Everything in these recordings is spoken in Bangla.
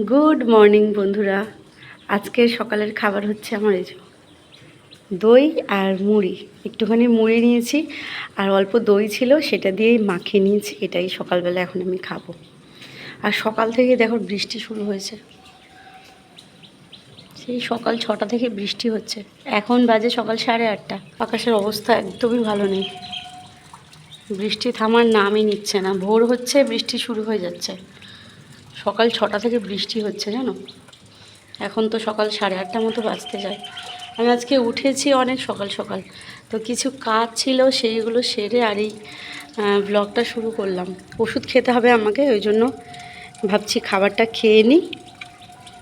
গুড মর্নিং বন্ধুরা। আজকের সকালের খাবার হচ্ছে আমার এই দই আর মুড়ি। একটুখানি মুড়ি নিয়েছি, আর অল্প দই ছিল, সেটা দিয়েই মাখিয়ে নিয়েছি। এটাই সকালবেলা এখন আমি খাব। আর সকাল থেকে দেখো বৃষ্টি শুরু হয়েছে। সেই সকাল ছটা থেকে বৃষ্টি হচ্ছে। এখন বাজে সকাল সাড়ে আটটা। আকাশের অবস্থা একদমই ভালো নেই। বৃষ্টি থামার নামই নিচ্ছে না। ভোর হচ্ছে, বৃষ্টি শুরু হয়ে যাচ্ছে। সকাল ছটা থেকে বৃষ্টি হচ্ছে, জানো? এখন তো সকাল সাড়ে আটটা মতো বাজতে যায়। আমি আজকে উঠেছি অনেক সকাল সকাল। তো কিছু কাজ ছিল, সেইগুলো সেরে আর এই ব্লগটা শুরু করলাম। ওষুধ খেতে হবে আমাকে, ওই জন্য ভাবছি খাবারটা খেয়ে নিই।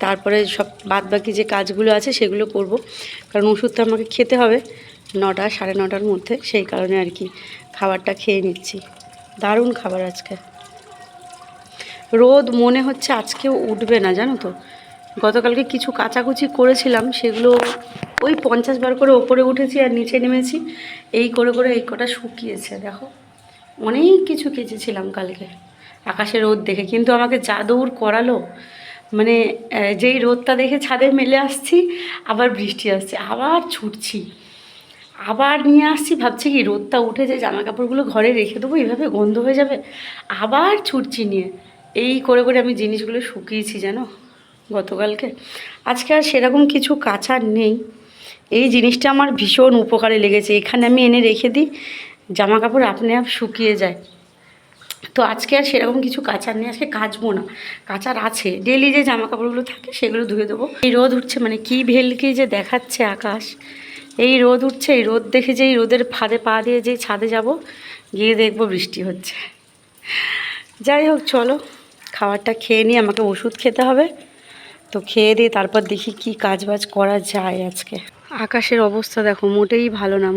তারপরে সব বাদ বাকি যে কাজগুলো আছে, সেগুলো করব। কারণ ওষুধটা আমাকে খেতে হবে নটা, সাড়ে নটার মধ্যে। সেই কারণে আর কি খাবারটা খেয়ে নিচ্ছি। দারুণ খাবার আজকে। রোদ মনে হচ্ছে আজকেও উঠবে না, জানো তো? গতকালকে কিছু কাচাকুচি করেছিলাম, সেগুলো ওই পঞ্চাশ বার করে ওপরে উঠেছি আর নিচে নেমেছি। এই করে করে এই কটা শুকিয়েছে, দেখো। অনেক কিছু কেচেছিলাম কালকে, আকাশে রোদ দেখে। কিন্তু আমাকে যা দৌড় করালো মানে যেই রোদটা দেখে ছাদে মেলে আসছি, আবার বৃষ্টি আসছে, আবার ছুটছি। আবার নিয়ে আসছি, ভাবছি কি রোদটা উঠে যে জামা কাপড়গুলো ঘরে রেখে দেবো এইভাবে গন্ধ হয়ে যাবে। আবার ছুটছি নিয়ে। এই করে করে আমি জিনিসগুলো শুকিয়েছি জানো গতকালকে। আজকে আর সেরকম কিছু কাচার নেই। এই জিনিসটা আমার ভীষণ উপকারে লেগেছে। এখানে আমি এনে রেখে দিই জামা কাপড় আপনি আপ শুকিয়ে যায়। তো আজকে আর সেরকম কিছু কাচার নেই। আজকে কাচবো না। কাচার আছে। ডেলি যে জামা কাপড়গুলো থাকে সেগুলো ধুয়ে দেবো। এই রোদ উঠছে মানে কি ভেলকি যে দেখাচ্ছে আকাশ। এই রোদ উঠছে, এই রোদ দেখে যে এই রোদের ফাঁদে পা দিয়ে যেই ছাদে যাব, গিয়ে দেখব বৃষ্টি হচ্ছে। যাই হোক, চলো। খাবারটা খেয়ে নিয়ে আমাকে ওষুধ খেতে হবে। তো খেয়ে দিয়ে তারপর দেখি কি কাজ বাজ করা যায় আজকে। আকাশের অবস্থা দেখো, মোটেই ভালো না।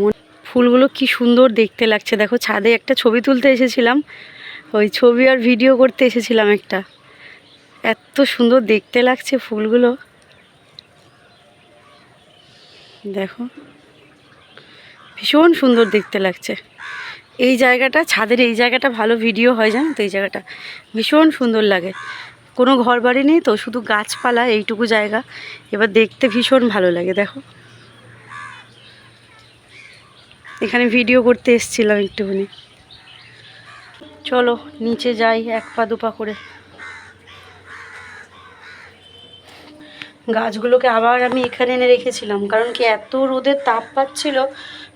ফুলগুলো কি সুন্দর দেখতে লাগছে। দেখো ছাদে একটা ছবি তুলতে এসেছিলাম। ওই ছবি আর ভিডিও করতে এসেছিলাম একটা। এত সুন্দর দেখতে লাগছে ফুলগুলো। দেখো, ভীষণ সুন্দর দেখতে লাগছে। এই জায়গাটা, ছাদের এই জায়গাটা ভালো ভিডিও হয়, জানো তো? এই জায়গাটা ভীষণ সুন্দর লাগে। কোনো ঘর বাড়ি নেই তো, শুধু গাছপালা, এইটুকু জায়গা। এবার দেখতে ভীষণ ভালো লাগে, দেখো। এখানে ভিডিও করতে এসছিলাম একটুখানি। চলো, নিচে যাই, এক পা দুপা করে। গাছগুলোকে আবার আমি এখানে এনে রেখেছিলাম, কারণ কি এত রোদের তাপ পাচ্ছিল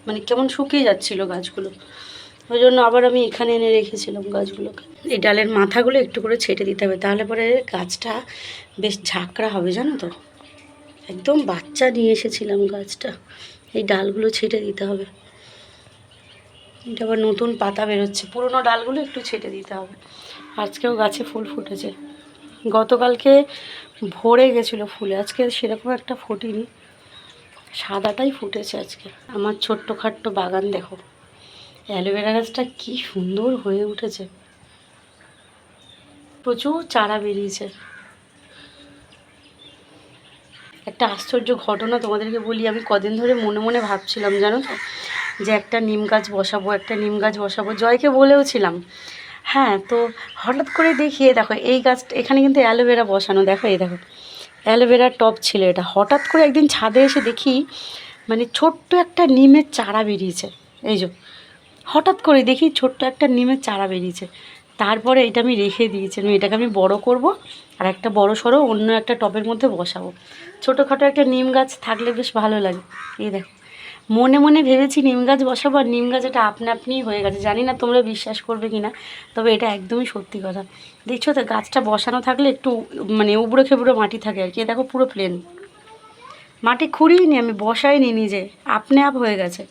মানে কেমন শুকিয়ে যাচ্ছিল গাছগুলো। ওই জন্য আবার আমি এখানে এনে রেখেছিলাম গাছগুলোকে। এই ডালের মাথাগুলো একটু করে ছেটে দিতে হবে, তাহলে পরে গাছটা বেশ ঝাঁকড়া হবে, জানো তো? একদম বাচ্চা নিয়ে এসেছিলাম গাছটা, এই ডালগুলো ছেটে দিতে হবে। এটা আবার নতুন পাতা বেরোচ্ছে, পুরোনো ডালগুলো একটু ছেটে দিতে হবে। আজকেও গাছে ফুল ফুটেছে। গতকালকে ভরে গেছিল ফুলে, আজকে সেরকম একটা ফোটেনি। সাদাটাই ফুটেছে আজকে। আমার ছোট্ট খাট্ট বাগান দেখো। অ্যালোভেরা গাছটা কি সুন্দর হয়ে উঠেছে। প্রচুর চারা বেরিয়েছে। একটা আশ্চর্য ঘটনা তোমাদেরকে বলি, আমি কদিন ধরে মনে মনে ভাবছিলাম, জানো তো? যে একটা নিম গাছ বসাবো, একটা নিম গাছ বসাবো, জয়কে বলেওছিলাম হ্যাঁ তো হঠাৎ করে দেখি এই দেখো, এই গাছটা এখানে কিন্তু অ্যালোভেরা বসানো, দেখো, এই দেখো। অ্যালোভেরার টপ ছিল এটা। হঠাৎ করে একদিন ছাদে এসে দেখি মানে ছোট্ট একটা নিমের চারা বেরিয়েছে। এই যে হঠাৎ করে দেখি ছোট্ট একটা নিমের চারা বেরিয়েছে। তারপরে এটা আমি রেখে দিয়েছি। আমি এটাকে আমি বড় করব আর একটা বড় সড়ো অন্য একটা টবের মধ্যে বসাবো। ছোটোখাটো একটা নিম গাছ থাকলে বেশ ভালো লাগে। এই দেখো। মনে মনে ভেবেছি নিম গাছ বসাবো আর নিম গাছ এটা আপনা আপনিই হয়ে গেছে। জানি না তোমরা বিশ্বাস করবে কি না তবে এটা একদমই সত্যি কথা। দেখছ তো, গাছটা বসানো থাকলে একটু মানে উবড়ো খেবড়ো মাটি থাকে আর কি। দেখো পুরো প্লেন মাটি খুঁড়িনি আমি বসাইনি নিজে। আপনি আপ হয়ে গেছে।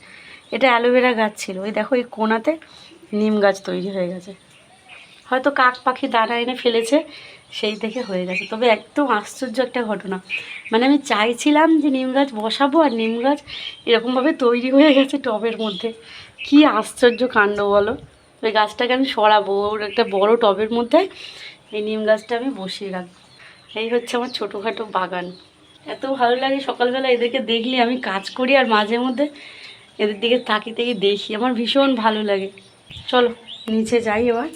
এটা অ্যালোভেরা গাছ ছিল। ওই দেখো, এই কোনাতে নিম গাছ তৈরি হয়ে গেছে। হয়তো কাক পাখি দানা এনে ফেলেছে, সেই থেকে হয়ে গেছে। তবে একদম আশ্চর্য একটা ঘটনা। মানে আমি চাইছিলাম যে নিম গাছ বসাবো আর নিম গাছ এরকমভাবে তৈরি হয়ে গেছে টবের মধ্যে। কি আশ্চর্য কাণ্ড বলো। ওই গাছটাকে আমি সরাবো, ওর একটা বড় টবের মধ্যে এই নিম গাছটা আমি বসিয়ে রাখব। এই হচ্ছে আমার ছোটোখাটো বাগান। এত ভালো লাগে সকালবেলা এদেরকে দেখলে আমি কাজ করি আর মাঝে মধ্যে এদের দিকে তাকিয়ে তাকিয়ে দেখি, আমার ভীষণ ভালো লাগে। চলো, নিচে যাই এবার।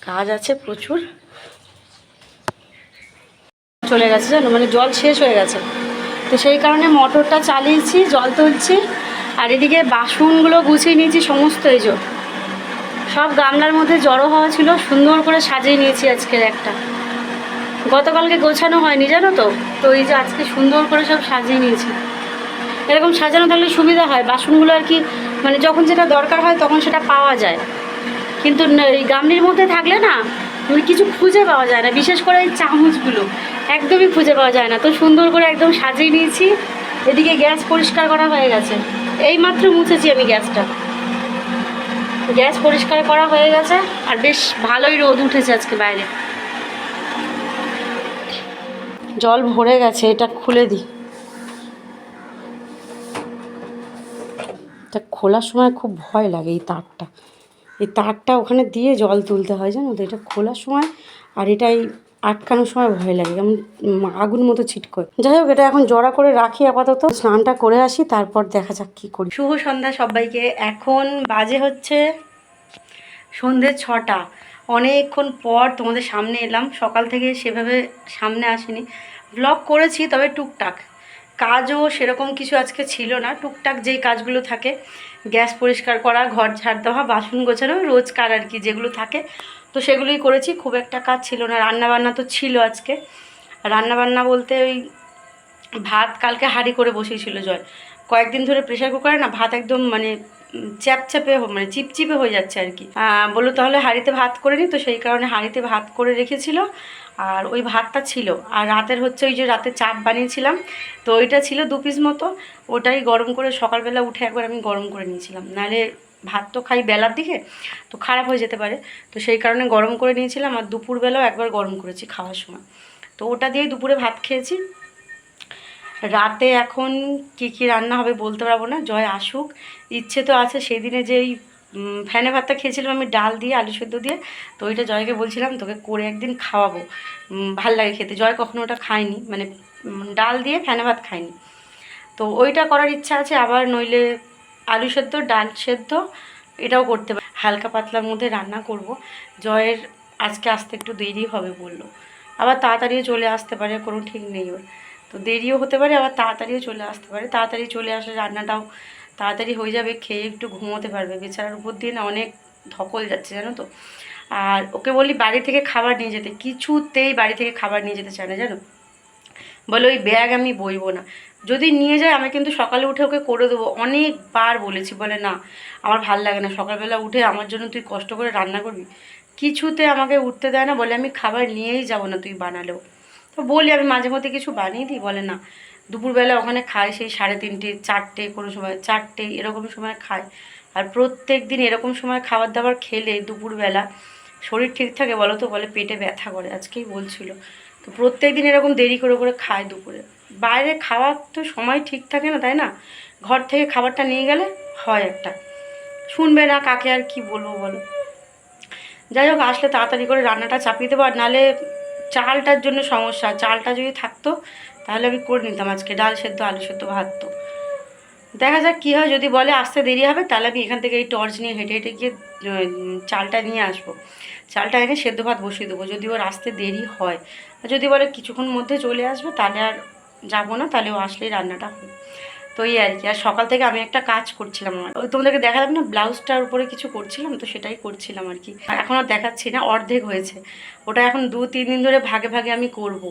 কাজ আছে প্রচুর। চলে গেছে জানো মানে জল শেষ হয়ে গেছে। তো সেই কারণে মোটরটা চালিয়েছি, জল তুলছি, আর এদিকে বাসনগুলো গুছিয়ে নিয়েছি সমস্ত এই যে। সব গামলার মধ্যে জড়ো হওয়া ছিল, সুন্দর করে সাজিয়ে নিয়েছি আজকের একটা। গতকালকে গোছানো হয়নি জানো তো? তো এই যে আজকে সুন্দর করে সব সাজিয়ে নিয়েছি। এরকম সাজানো থাকলে সুবিধা হয়। বাসনগুলো আর কি মানে যখন যেটা দরকার হয় তখন সেটা পাওয়া যায়। কিন্তু এই গামলির মধ্যে থাকলে না মানে কিছু খুঁজে পাওয়া যায় না। বিশেষ করে এই চামচগুলো, একদমই খুঁজে পাওয়া যায় না। তো সুন্দর করে একদম সাজিয়ে নিয়েছি। এদিকে গ্যাস পরিষ্কার করা হয়ে গেছে। এই মাত্র মুছেছি আমি গ্যাসটা। গ্যাস পরিষ্কার করা হয়ে গেছে, আর বেশ ভালোই রোদ উঠেছে আজকে বাইরে। জল ভরে গেছে, এটা খুলে দিই। খোলার সময় খুব ভয় লাগে এই তারটা। এই তারটা ওখানে দিয়ে জল তুলতে হয় জানো তো, এটা খোলার সময় আর এটাই আটকানোর সময় ভয় লাগে। যেমন আগুন মতো ছিটকোয়। যাই হোক, এটা এখন জড়া করে রাখি আপাতত। স্নানটা করে আসি, তারপর দেখা যাক কী করি। শুভ সন্ধ্যা সবাইকে। এখন বাজে হচ্ছে সন্ধে ছটা। অনেকক্ষণ পর তোমাদের সামনে এলাম। সকাল থেকে সেভাবে সামনে আসেনি। ব্লগ করেছি, তবে টুকটাক। কাজও সেরকম কিছু আজকে ছিল না। টুকটাক যেই কাজগুলো থাকে গ্যাস পরিষ্কার করা, ঘর ঝাড় দেওয়া, বাসন গোছানো রোজকার আর কি যেগুলো থাকে। তো সেগুলোই করেছি, খুব একটা কাজ ছিল না। রান্নাবান্না তো ছিল আজকে। রান্নাবান্না বলতে ওই ভাত কালকে হাঁড়ি করে বসিয়েছিল জয়। কয়েকদিন ধরে প্রেশার কুকারে না ভাত একদম মানে চ্যাপচ্যাপে মানে চিপচিপে হয়ে যাচ্ছে আর কি। বলল তাহলে হাঁড়িতে ভাত করে নি, তো সেই কারণে হাঁড়িতে ভাত করে রেখেছিল। আর ওই ভাতটা ছিল। আর রাতের হচ্ছে ওই যে রাতে চাপ বানিয়েছিলাম তো ওইটা ছিল দু পিস মতো। ওটাই গরম করে সকালবেলা উঠে একবার আমি গরম করে নিয়েছিলাম। নাহলে ভাত তো খাই বেলার দিকে তো খারাপ হয়ে যেতে পারে। তো সেই কারণে গরম করে নিয়েছিলাম আর দুপুরবেলাও একবার গরম করেছি খাওয়ার সময়। তো ওটা দিয়েই দুপুরে ভাত খেয়েছি। রাতে এখন কি কি রান্না হবে বলতে পারব না জয় আসুক। ইচ্ছে তো আছে ওই উম, ফ্যানে ভাতটা খেয়েছিলাম আমি ডাল দিয়ে, আলু সেদ্ধ দিয়ে। তো ওইটা জয়কে বলছিলাম, তোকে করে একদিন খাওয়াবো। ভালো লাগে খেতে। জয় কখনো ওটা খায়নি মানে ডাল দিয়ে ফ্যানে ভাত খায়নি। তো ওইটা করার ইচ্ছা আছে, আবার নইলে আলু সেদ্ধ, ডাল সেদ্ধ, এটাও করতে পারি। হালকা পাতলার মধ্যে রান্না করব। জয়ের আজকে আসতে একটু দেরি হবে বলল। আবার তাড়াতাড়িও চলে আসতে পারে, কোনো ঠিক নেই ওর। তো দেরিও হতে পারে, আবার তাড়াতাড়িও চলে আসতে পারে। তাড়াতাড়ি চলে আসলে রান্নাটাও তাড়াতাড়ি হয়ে যাবে, খেয়ে একটু ঘুমোতে পারবে। বেচারার উপর দিয়ে না অনেক ধকল যাচ্ছে, জানো তো। আর ওকে বলি বাড়ি থেকে খাবার নিয়ে যেতে, কিছুতেই বাড়ি থেকে খাবার নিয়ে যেতে চায় না, জানো? বলে ওই ব্যাগ আমি বইবো না। যদি নিয়ে যায়, আমি কিন্তু সকালে উঠে ওকে করে দেবো। অনেকবার বলেছি, বলে না, আমার ভালো লাগে না। সকালবেলা উঠে আমার জন্য তুই কষ্ট করে রান্না করবি। কিছুতে আমাকে উঠতে দেয় না, বলে আমি খাবার নিয়েই যাব না, তুই বানালেও। তো বলি আমি মাঝে মধ্যে কিছু বানিয়ে দিই, বলে না। দুপুরবেলা ওখানে খায় সেই সাড়ে তিনটে, চারটে কোনো সময়, চারটে এরকম সময় খায়। আর প্রত্যেক দিন এরকম সময় খাবার দাবার খেলে দুপুরবেলা শরীর ঠিক থাকে বলো তো বলে পেটে ব্যথা করে, আজকেই বলছিল। তো প্রত্যেক দিন এরকম দেরি করে করে খায় দুপুরে। বাইরে খাওয়ার তো সময় ঠিক থাকে না, তাই না? ঘর থেকে খাবারটা নিয়ে গেলে হয় একটা। শুনবে না কাকে আর কি বলব বলো? যাই হোক, আসলে তাড়াতাড়ি করে রান্নাটা চাপিয়ে দেবো। আর নাহলে চালটার জন্য সমস্যা। চালটা যদি থাকতো তাহলে আমি করে নিতাম আজকে ডাল সেদ্ধ, আলু সেদ্ধ, ভাত তো। দেখা যাক কী হয়, যদি বলে আসতে দেরি হবে, তাহলে আমি এখান থেকে এই টর্চ নিয়ে হেঁটে হেঁটে গিয়ে চালটা নিয়ে আসব। চালটা এনে সেদ্ধ ভাত বসিয়ে দেবো। যদি ওর আসতে দেরি হয়, আর যদি বলে কিছুক্ষণ মধ্যে চলে আসবে, তাহলে আর যাব না, তাহলে ও আসলেই রান্নাটা হবে। তো এই আর কি। আর সকাল থেকে আমি একটা কাজ করছিলাম আমার। ওই তোমাদেরকে দেখালাম না, ব্লাউজটার উপরে কিছু করছিলাম, তো সেটাই করছিলাম আর কি। এখন আর দেখাচ্ছি না, অর্ধেক হয়েছে। ওটা এখন দু তিন দিন ধরে ভাগে ভাগে আমি করব।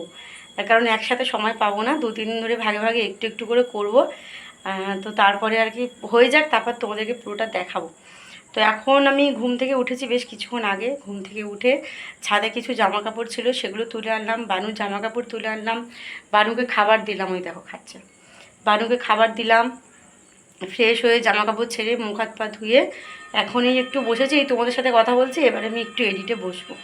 কারণ একসাথে সময় পাবো না দু তিন ধরে ভাগে ভাগে একটু একটু করে করব। তো তারপরে আর কি হয়ে যাক, তারপর তোমাদেরকে পুরোটা দেখাবো। তো এখন আমি ঘুম থেকে উঠেছি বেশ কিছুক্ষণ আগে, ঘুম থেকে উঠে ছাদে কিছু জামা কাপড় ছিল, সেগুলো তুলে আনলাম, বানুর জামা কাপড় তুলে আনলাম। বানুকে খাবার দিলাম, ওই দেখো খাচ্ছে। বানুকে খাবার দিলাম, ফ্রেশ হয়ে জামা কাপড় ছেড়ে মুখ হাত পা ধুয়ে, এখনই একটু বসেছি, তোমাদের সাথে কথা বলছি, এবার আমি একটু এডিটে বসবো।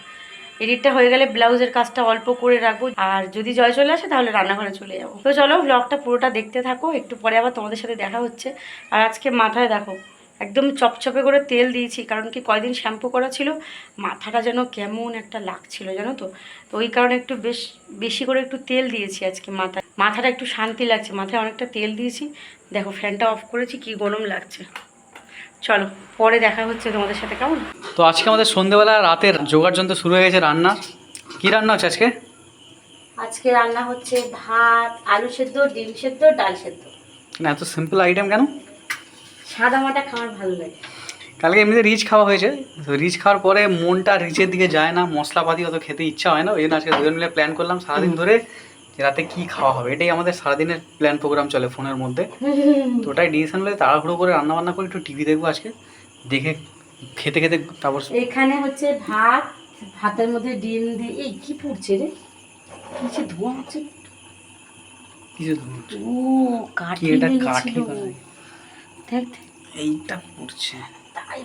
এডিটটা হয়ে গেলে ব্লাউজের কাজটা অল্প করে রাখব। আর যদি জয় চলে আসে, তাহলে রান্নাঘরে চলে যাব। তো চলো ব্লগটা পুরোটা দেখতে থাকো। একটু পরে আবার তোমাদের সাথে দেখা হচ্ছে। আর আজকে মাথায় দেখো, একদম চপচপে করে তেল দিয়েছি, কারণ কি কয়দিন শ্যাম্পু করা ছিল, মাথাটা যেন কেমন একটা লাগছিল, জানো তো? তো ওই কারণে একটু বেশ, বেশি করে একটু তেল দিয়েছি আজকে মাথায়। মাথাটা একটু শান্তি লাগছে, মাথায় অনেকটা তেল দিয়েছি। দেখো, ফ্যানটা অফ করেছি, কি গরম লাগছে। চলো পরে দেখা হচ্ছে তোমাদের সাথে কেমন? তো আজকে আমাদের সন্ধেবেলা রাতের জোগাড় যন্ত্র শুরু হয়ে গেছে রান্না। কি রান্না হচ্ছে আজকে? আজকে রান্না হচ্ছে ভাত আলু সেদ্ধ ডিম সেদ্ধ ডাল সেদ্ধ। না এত সিম্পল আইটেম কেন? সাদা মাটা খাওয়ার ভালো লাগে। কালকে এমনিতে রিচ খাওয়া হয়েছে। তো রিচ খাওয়ার পরে মনটা রিচের দিকে যায় না মশলাপাতি অত খেতে ইচ্ছা হয় না ওই জন্য আজকে দুজন মিলে প্ল্যান করলাম সারাদিন ধরে যে রাতে কি খাওয়া হবে? এটাই আমাদের সারাদিনের প্ল্যান প্রোগ্রাম চলে ফোনের মধ্যে। তো ওটাই ডিসিশন হলে তাড়াহুড়ো করে রান্না বান্না করে একটু টিভি দেখব আজকে। দেখে খেতে খেতে তারপর এখানে হচ্ছে ভাত ভাতের মধ্যে ডিম দিয়ে এই কি পড়ছে রে? কিছু ধোঁয়া হচ্ছে। কিছু ও কি কাঠি এটা কাঠি দেখ এইটা পড়ছে। তাই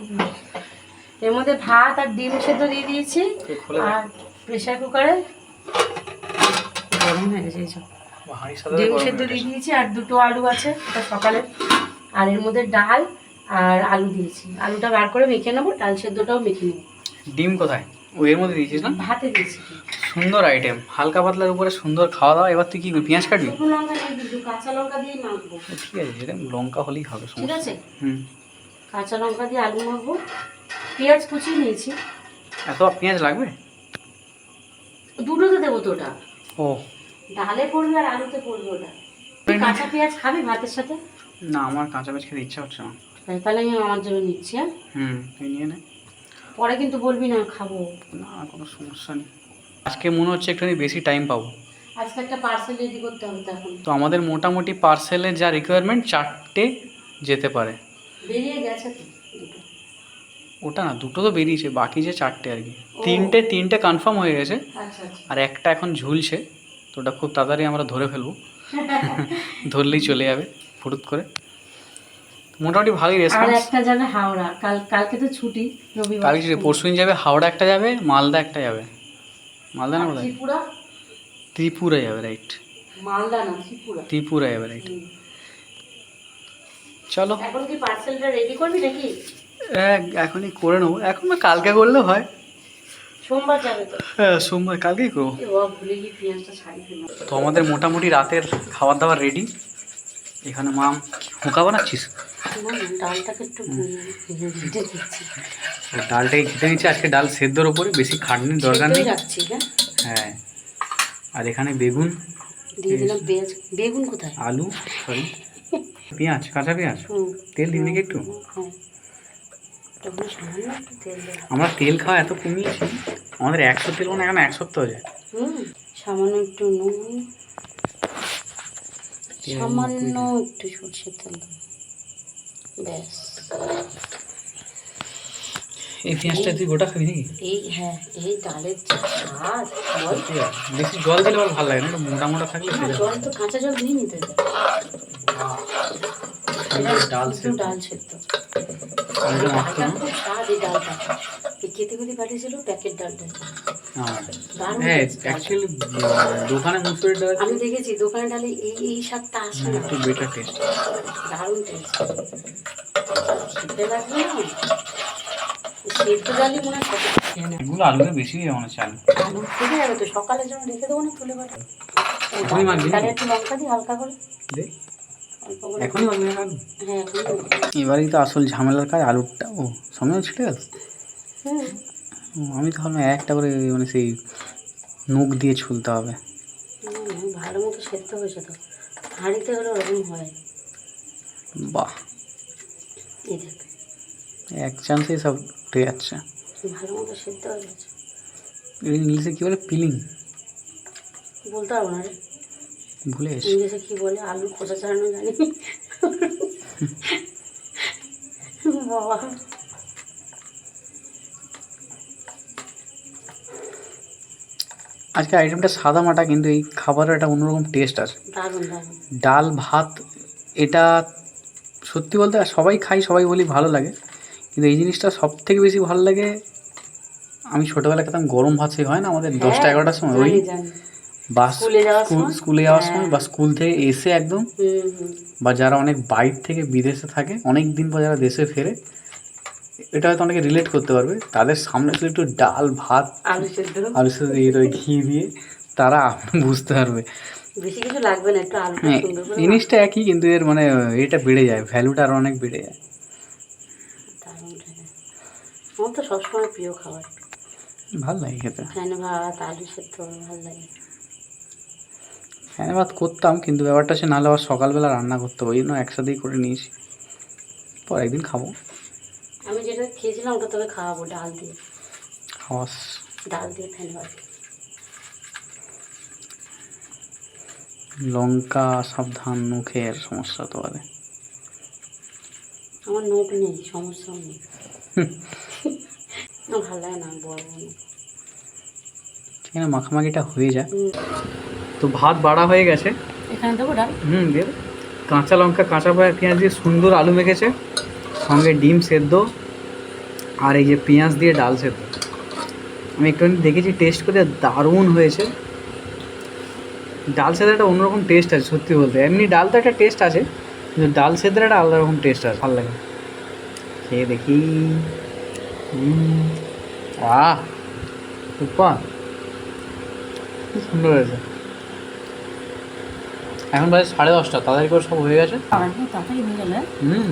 এর মধ্যে ভাত আর ডিম সেদ্ধ দিয়ে দিয়েছি। আর প্রেসার কুকারে গরম হয়ে গেছে এইসব ডিম সেদ্ধ দিয়ে। দিয়েছি আর দুটো আলু আছে এটা সকালে। আর এর মধ্যে ডাল আর আলু দিয়েছি। আলুটা বার করে মেখে নেব ডাল সেদ্ধটাও মেখে নেব। ডিম কোথায়? ও এর মধ্যে দিয়েছিস না? ভাতে দিয়েছি। সুন্দর আইটেম হালকা পাতলার উপরে সুন্দর খাওয়া দাওয়া। এবার তুই কি করবি? পেঁয়াজ কাটবি? লঙ্কা কাঁচা লঙ্কা দিয়ে মাখবো। ঠিক আছে যেরকম লঙ্কা হলেই হবে ঠিক আছে? হুম। কাঁচা লঙ্কা দিয়ে আলু মাখবো। পেঁয়াজ কুচিয়ে নিয়েছি। এত পেঁয়াজ লাগবে? দুটো তো দেবো তো ওটা ও ডালে পড়বে আর আলুতে পড়বে ওটা। কাঁচা পেঁয়াজ খাবি ভাতের সাথে? না আমার কাঁচা পেঁয়াজ খেতে ইচ্ছা হচ্ছে না। তাহলে আমি আমার জন্য নিচ্ছি হ্যাঁ? হুম তুই নিয়ে নে। পরে কিন্তু বলবি না খাব। না কোনো সমস্যা নেই। আজকে মনে হচ্ছে একটুখানি বেশি টাইম পাবো। আজকে একটা পার্সেল রেডি করতে হবে তখন তো আমাদের মোটামুটি পার্সেলের যা রিকোয়ারমেন্ট চারটে যেতে পারে। বেরিয়ে গেছে তো দুটো। ওটা না দুটো তো বেরিয়েছে বাকি যে চারটে আর কি। তিনটে তিনটে কনফার্ম হয়ে গেছে। আচ্ছা আচ্ছা। আর একটা এখন ঝুলছে। তো ওটা খুব তাড়াতাড়ি আমরা ধরে ফেলব। ধরলেই চলে যাবে ফুরুত করে। মোটামুটি ভালোই আর রেসপন্স একটা যাবে হাওড়া। কাল কালকে তো ছুটি রবিবার কালকে যে পরশু দিন যাবে হাওড়া একটা যাবে মালদা একটা যাবে। মালদা না আর কোথায়? ত্রিপুরা? ত্রিপুরা যাবে রাইট মালদা না ত্রিপুরা। ত্রিপুরা যাবে রাইট চলো। এখন কি পার্সেলটা রেডি করবি নাকি? এখনই করে নেব। এখন না কালকে করলে হয়। সোমবার যাবে তো। হ্যাঁ সোমবার কালকেই করব ভুলে গিয়ে পেঁয়াজটা ছাড়িয়ে তো আমাদের মোটামুটি রাতের খাবার দাবার রেডি এখানে মাম হুঁকা বানাচ্ছিস? ডালটাকে একটু দিচ্ছি। ডালটাকে নিচ্ছে আজকে ডাল সেদ্ধর ওপরে বেশি খাটনির দরকার নেই। রাখছি হ্যাঁ? হ্যাঁ। আর এখানে বেগুন। দিয়ে দিলাম বেগুন কোথায়? আলু সরি। পেঁয়াজ কাঁচা পেঁয়াজ? তেল দিন নাকি একটু? হ্যাঁ তখন সামান্য একটু তেল দিলাম আমরা তেল খাওয়া এত কমিয়েছি আমাদের একশো তেল মানে এখন এক সপ্তাহ যায়। সামান্য একটু নুন সামান্য একটু সর্ষের তেল ব্যাস। এই পেঁয়াজটা তুই গোটা খাবি নাকি? এই হ্যাঁ এই ডালের যে স্বাদ। বেশি জল দিলে আবার ভালো লাগে না মোটা মোটা থাকলে জল তো কাঁচা জল দিয়ে নিতে। ডাল সেদ্ধ। ডাল সেদ্ধ। আলুটা মাখতো এটা না খুব স্বাদ এই ডালটা এই কেটে কেটে পাঠিয়েছিল প্যাকেট ডালটা হ্যাঁ। দারুণ হ্যাঁ taste ডালটা। অ্যাকচুয়ালি দোকানে মুসুরির ডাল আমি দেখেছি দোকানে ডালে এই এই স্বাদটা আসে হ্যাঁ, না। একটু বেটার টেস্ট দারুণ টেস্ট খেতে লাগবে না সেদ্ধ ডালই মনে হয় সব খেয়ে নেয়। এগুলো আলুটা বেশি হয়ে মনে হচ্ছে আলু তো সকালের জন্য রেখে দেবো না তুলে তাহলে একটু লঙ্কা দিই হালকা করে। এখনই হ্যাঁ এবারেই তো আসল ঝামেলার কাজ আলুটা ও সময় ছিটে গেল আমি তো ভাবলাম একটা করে মানে সেই নখ দিয়ে ছুলতে হবে। ভালো মতো সেদ্ধ হয়েছে তো। হাঁড়িতে হলে ওরকম হয়। বাহ। এক চান্সেই সব উঠে যাচ্ছে। ভালো মতো সেদ্ধ হয়ে গেছে। ইংলিশে কী বলে? পিলিং। বলতে পারব না রে। ভুলে কি বলে? আলু খোসা ছাড়ানো জানি। বাবা। আজকে আইটেমটা সাদা মাটা কিন্তু এই খাবারের একটা অন্যরকম টেস্ট আছে। ডাল ভাত এটা সত্যি বলতে সবাই খাই সবাই বলি ভালো লাগে। কিন্তু এই জিনিসটা সব থেকে বেশি ভালো লাগে আমি ছোটোবেলায় খেতাম গরম ভাত সেই হয় না আমাদের দশটা এগারোটার সময় ওই বা স্কুলে যাওয়ার সময়? সময় হ্যাঁ। বা স্কুল থেকে এসে একদম বা যারা অনেক বাইর থেকে বিদেশে থাকে অনেক দিন পর যারা দেশে ফেরে এটা হয়তো অনেকে রিলেট করতে পারবে। তাদের সামনে শুধু একটু ডাল ভাত আলু সেদ্ধ। দিয়ে ঘি দিয়ে তারা বুঝতে পারবে। বেশি কিছু লাগবে না একটু আলু হ্যাঁ জিনিসটা একই কিন্তু এর মানে এটা বেড়ে যায় ভ্যালুটা আরও অনেক বেড়ে যায়। আমার তো সবসময় প্রিয় খাবার। ভালো লাগে খেতে। ভাত আলু সেদ্ধ ভালো লাগে। ফ্যানে ভাত করতাম কিন্তু ব্যাপারটা সে নাহলে আবার সকালবেলা রান্না করতে হবে ওই জন্য একসাথেই করে নিয়েছি। পর একদিন খাব। আমি যেটা খেয়েছিলাম ওটা তোকে খাওয়াবো ডাল দিয়ে। খাওয়াস। ডাল দিয়ে ফ্যান ভাত লঙ্কা সাবধান মুখের সমস্যা তো আরে আমার নোখ নেই সমস্যা নেই। ভালো লাগে না বড় আছে মাখামাখিটা হয়ে যায়। তো ভাত বাড়া হয়ে গেছে। এখানে দেবো ডাল? হুম দিয়ে দে। কাঁচা লঙ্কা কাঁচা পেঁয়াজ দিয়ে সুন্দর আলু মেখেছে। সঙ্গে ডিম সেদ্ধ আর এই যে পেঁয়াজ দিয়ে ডাল সেদ্ধ। আমি একটুখানি দেখেছি টেস্ট করে দারুণ হয়েছে। ডাল সেদ্ধ একটা অন্যরকম টেস্ট আছে সত্যি বলতে। এমনি ডাল তো একটা টেস্ট আছে কিন্তু ডাল সেদ্ধের একটা আলাদা রকম টেস্ট আছে। ভালো লাগে খেয়ে দেখি। আহ সুপার সুন্দর হয়েছে। এখন বাজে সাড়ে দশটা তাড়াতাড়ি করে সব হয়ে গেছে? হয়ে গেলে। হুম।